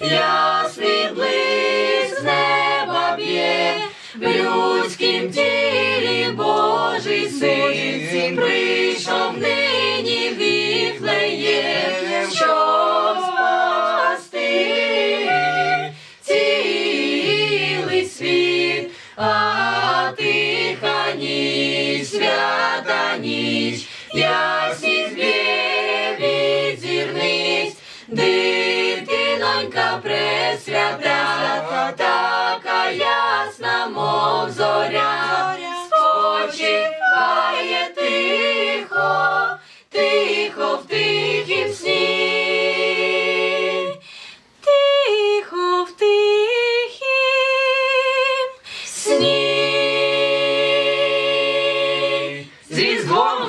ясний блиск з неба б'є, в людськім тілі Божий син прийшов нині віхлеє, щоб спасти цілий світ, а тиха ніч, свята ніч. Я Нянька пресвята, така ясна, мов зоря, спочиває тихо, тихо в тихім сні, тихо в тихім сні, зі згом